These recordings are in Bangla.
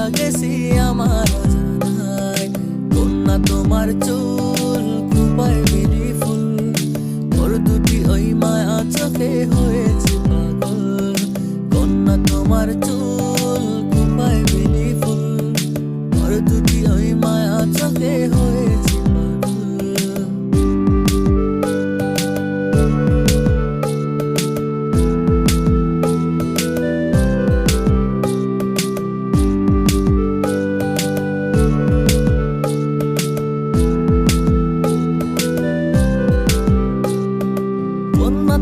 পয়রা গেছি আমার কন্যা তোমার চুল কুপায় বেলি ফুল। তোর দুটি ওই মায়া চোখে হয়েছে পাগল। কন্যা তোমার চুল কুপায় বেলি ফুল। তোর দুটি ওই মায়া চোখে হয়েছে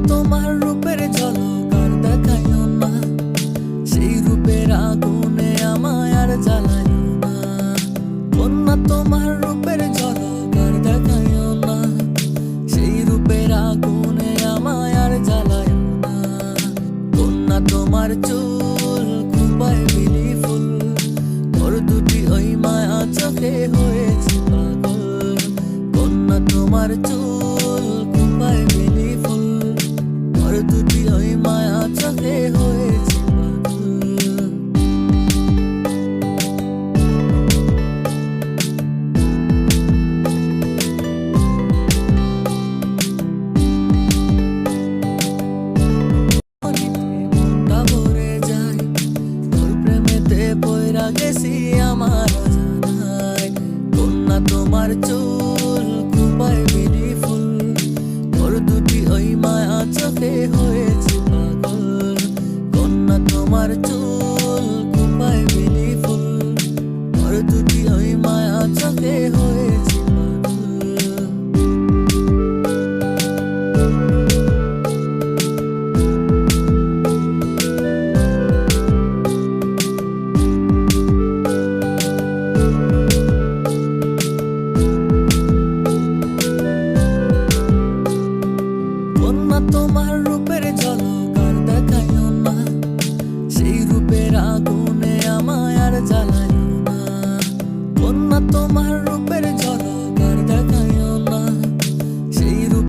তোমার রূপের ঝলক আর দেখাইও না। সেই রূপের আগুনে আমায় আর জ্বালাইও না। কন্যা তোমার রূপের ঝলক আর দেখাইও না। সেই রূপের আগুনে আমায় আর জ্বালাইও না। কন্যা তোমার চুল কুপায় বিলি ফুল। তোর দুটি ওই মায়া চোখে হয়েছে পাগল। কন্যা তোমার চুল পয়রা গেছি আমার কন্যা তোমার চুল কুপায় বেলি ফুল। তোর দুটি ওই মায়া চোখে হয়েছে পাগল। কন্যা তোমার চুল বেলি ফুল। তোর দুটি ওই মায়া চোখে হয়েছে তোমার রূপের ঝলক আর দেখাইও না, সেই রূপের আগুনে আমায় আর জ্বালাইও না। কন্যা, তোমার রূপের ঝলক আর দেখাইও না, সেই রূপ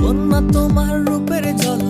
কন্যা, তোমার রূপের ঝলক